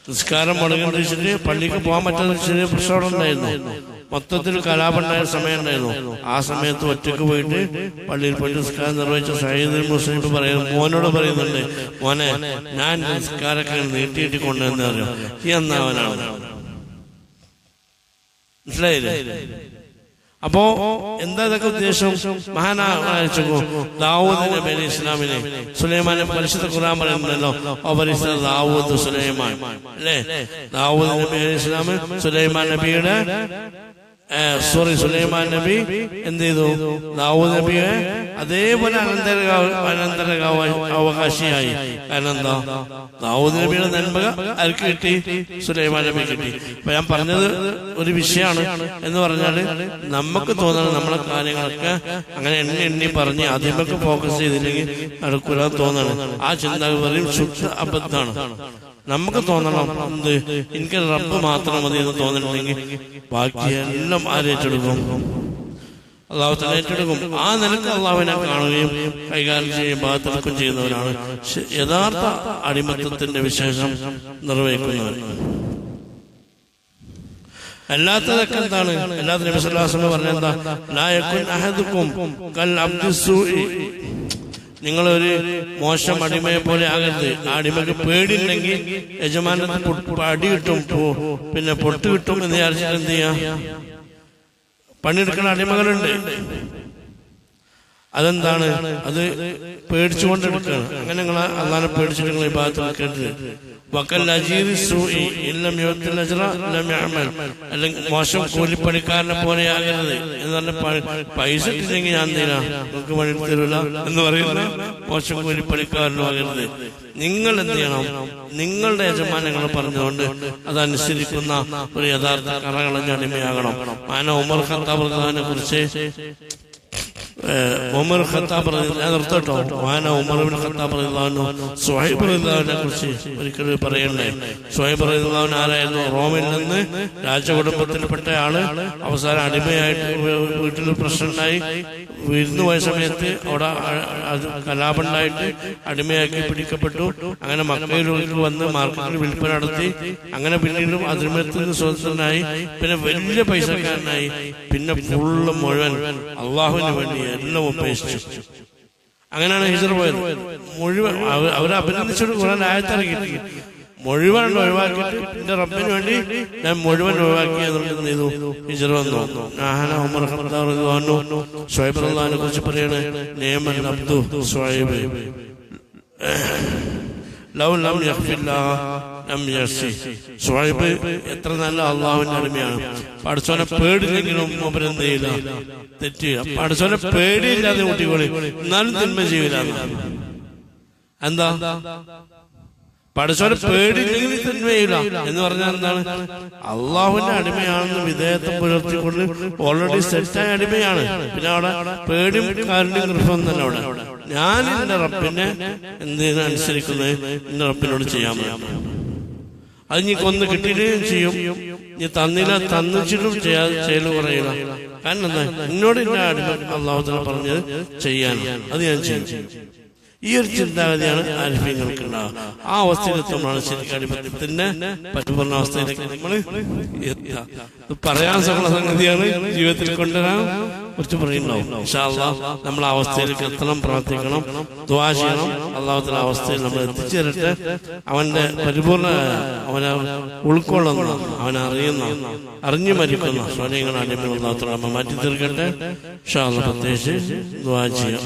നിസ്കാരം മുടങ്ങിട്ട് പള്ളിക്ക് പോകാൻ പറ്റാതെ ചെറിയ പ്രശ്നം ഉണ്ടായിരുന്നു മൊത്തത്തിൽ കലാപുണ്ടായ സമയം ഉണ്ടായിരുന്നു ആ സമയത്ത് ഒറ്റയ്ക്ക് പോയിട്ട് പള്ളിയിൽ പോയി നിസ്കാരം നിർവഹിച്ച സയ്യിദ് മുസ്ലിം പറയുന്നു മോനോട് പറയുന്നുണ്ട് മോനെ ഞാൻ നിസ്കാരൊക്കെ നീട്ടിയിട്ട് കൊണ്ടുവന്ന അറിയാം? മനസ്സിലായില്ലേ? അപ്പോ എന്താ ഇതൊക്കെ ഉദ്ദേശം? മഹാനായ ദാവൂദ് നബി അലൈഹി ഇസ്ലാമിനെ. സുലൈമാനെ പരിശുദ്ധ ഖുർആൻ പറയുന്നുണ്ടല്ലോ ദാവൂദ് സുലൈമാൻ. അല്ലേ? ദാവൂദ് അലൈഹി ഇസ്ലാം സുലൈമാൻ നബിയുടെ സോറി സുലൈമാൻ നബി എന്ത് ചെയ്തു? ദാവൂദ് നബിയെ അതേപോലെ അനന്തര അനന്തര അവകാശിയായി. എന്താ? ദാവൂദ് നബിയുടെ നന്മ ആർക്ക് കിട്ടി? സുലൈമാൻ നബി കിട്ടി. അപ്പൊ ഞാൻ പറഞ്ഞത് ഒരു വിഷയമാണ് എന്ന് പറഞ്ഞാൽ നമുക്ക് തോന്നണം നമ്മളെ കാര്യങ്ങളൊക്കെ അങ്ങനെ എണ്ണി എണ്ണി പറഞ്ഞ് അതിമൊക്കെ ഫോക്കസ് ചെയ്തില്ലെങ്കിൽ നടക്കൂല തോന്നണം. ആ ചിന്ത പറയും ശുദ്ധ അബദ്ധാണ് നമുക്ക് തോന്നണം എന്ത്? എനിക്ക് റബ്ബ് മാത്രം മതി എന്ന് തോന്നണമെങ്കിൽ ബാക്കി എല്ലാം ആരേറ്റെടുക്കും അള്ളാഹു തന്നെ ഏറ്റെടുക്കും. ആ നിലയ്ക്ക് അള്ളാഹുവിനെ കാണുകയും കൈകാര്യം ചെയ്യുകയും ഭാഗത്തെടുക്കുകയും ചെയ്യുന്നവരാണ്. യഥാർത്ഥ അടിമത്തത്തിന്റെ വിശേഷം നിർവഹിക്കുന്നവർ. അല്ലാത്തതൊക്കെ എന്താണ്? അല്ലാത്ത നബിസ് പറഞ്ഞ എന്താ? ലായക്കും അഹദുക്കും കൽ അബ്ദുസൂഇ നിങ്ങളൊരു മോശം അടിമയെ പോലെ ആകരുത്. അടിമക്ക് പേടിയില്ലെങ്കിൽ യജമാന അടി കിട്ടും പിന്നെ പൊട്ട് കിട്ടും എന്ന് വിചാരിച്ചിട്ട് എന്ത് ചെയ്യാ? പണിയെടുക്കുന്ന അടിമകളുണ്ട്. അതെന്താണ്? അത് പേടിച്ചുകൊണ്ടെടുക്കുകയാണ് അങ്ങനെ നിങ്ങൾ അള്ളാനെ പേടിച്ചിട്ട് നിങ്ങൾ ഈ ഭാഗത്ത് നിൽക്കരുത്. വക്കൽ ഇല്ലം അല്ലെങ്കിൽ മോശം കൂലിപ്പണിക്കാരനെ പോലെ ആകരുത് എന്ന് പറഞ്ഞ പൈസ ഇല്ലെങ്കിൽ ഞാൻ തീരാ നിങ്ങൾക്ക് പണി തരൂല എന്ന് പറയുന്ന മോശം കൂലിപ്പണിക്കാരനും ആകരുത്. നിങ്ങൾ എന്ത് ചെയ്യണം? നിങ്ങളുടെ യജമാനങ്ങൾ പറഞ്ഞുകൊണ്ട് അതനുസരിക്കുന്ന ഒരു യഥാർത്ഥ കറകളഞ്ഞ അടിമയാകണം. മാന ഉമർ ഖത്താബ് കുറിച്ച് ഉമർ ഖത്താബ് നിർത്തട്ടോ. വാന ഉമർ ഇബ്നു ഖത്താബ് റളിയല്ലാഹു സുഹൈബ് റളിയല്ലാഹുവിനെ കുറിച്ച് ഒരിക്കലും പറയണ്ടേ. സുഹൈബ് റളിയല്ലാഹു ആരായിരുന്നു? റോമിൽ നിന്ന് രാജകുടുംബത്തിൽപ്പെട്ട ആൾ അവസാനം അടിമയായിട്ട് വീട്ടിൽ പ്രശ്നമുണ്ടായി. വിരുന്നു പോയ സമയത്ത് അവിടെ അത് കലാപുണ്ടായിട്ട് അടിമയാക്കി പിടിക്കപ്പെട്ടു. അങ്ങനെ മക്കയിലേക്ക് വന്ന് മാർക്കറ്റിൽ വിൽപ്പന നടത്തി. അങ്ങനെ പിന്നീടും അതിർമത്തിൽ നിന്ന് സ്വതന്ത്രനായി. പിന്നെ വലിയ പൈസക്കാരനായി. പിന്നെ ഫുള്ള് മുഴുവൻ അള്ളാഹുവിന് വേണ്ടി എല്ലാം ഉപേക്ഷിച്ചു. അങ്ങനെയാണ് ഹിജർ പോയത്. മുഴുവൻ അവ- അവരെ അഭിനന്ദിച്ചൊരു കുറെ ആയത്തിറക്കി മുഴുവൻ ഒഴിവാക്കിയിട്ട് എന്റെ റബ്ബിന് വേണ്ടി ഞാൻ മുഴുവൻ ഒഴിവാക്കി എന്നുള്ളത് എന്ത് ചെയ്തു? ഹിജർ വന്നു. നാഹന ഉമർ അൻഹു ശുഐബ് റളിയല്ലാഹുവിനെ കുറിച്ച് പറയാണ് നിയമൻ അബ്ദു ശുഐബ് ലൗ ലം യഖ്ഫില്ലാഹ യർസി എത്ര നല്ല അള്ളാഹുവിന്റെ അടിമയാണ്. പഠിച്ചോനെ പേടില്ലെങ്കിലും അവരെന്ത് ചെയ്യില്ല തെറ്റില്ല പഠിച്ചോനെ പേടിയില്ലാതെ കുട്ടികളെ എന്നാലും തിന്മ ചെയ്യില്ല എന്താ? പടച്ചോനെ പേടിയില്ലെങ്കിൽ തിന്മ ചെയ്യില്ല എന്ന് പറഞ്ഞാൽ എന്താണ്? അള്ളാഹുവിന്റെ അടിമയാണെന്ന് വിധേയത്വം പുലർത്തിക്കൊണ്ട് ഓൾറെഡി സെറ്റായ അടിമയാണ്. പിന്നെ അവിടെ പേടിയും കാരുണ്യം കൃപം തന്നെ അവിടെ. ഞാൻ എന്റെ റബ്ബിനെ എന്തിനനുസരിക്കുന്നത് എന്റെ റബ്ബിനോട് ചെയ്യാൻ പറ്റും അത് നീ കൊന്ന് കിട്ടുകയും ചെയ്യും നീ തന്നില്ല തന്നിച്ചിട്ടും ചെയ്യാ ചെയ്യൽ പറയുക. കാരണം എന്നോട് അടിമ അള്ളാഹുദിനെ പറഞ്ഞത് ചെയ്യാൻ അത് ഞാൻ ചെയ്യും. ഈ ഒരു ചിന്താഗതിയാണ് ആരിഫ്യങ്ങൾക്ക് ആ അവസ്ഥയിലെത്തുമ്പോഴാണ് ശരിക്കും അടിമത്തത്തിന്റെ പറ്റുപറഞ്ഞ അവസ്ഥയിലേക്ക് നമ്മൾ എത്തുക. പറയാൻ സകല സംഗതിയാണ് ജീവിതത്തിൽ കൊണ്ടുവരാൻ കുറിച്ച് പറയുന്നുണ്ടാവും. നമ്മൾ ആ അവസ്ഥയിലേക്ക് എത്തണം പ്രാർത്ഥിക്കണം ദ്വാ ചെയ്യണം. അള്ളാഹുത്തിന്റെ അവസ്ഥയിൽ നമ്മൾ എത്തിച്ചേരട്ടെ. അവന്റെ പരിപൂർണ അവനെ ഉൾക്കൊള്ളുന്ന അവനെ അറിയുന്ന അറിഞ്ഞു മരിക്കുന്ന സ്വനങ്ങൾ അനുഭവം മാറ്റി തീർക്കട്ടെ അല്ലാഹ് പ്രത്യേകിച്ച് ദ്വാ ചെയ്യാം.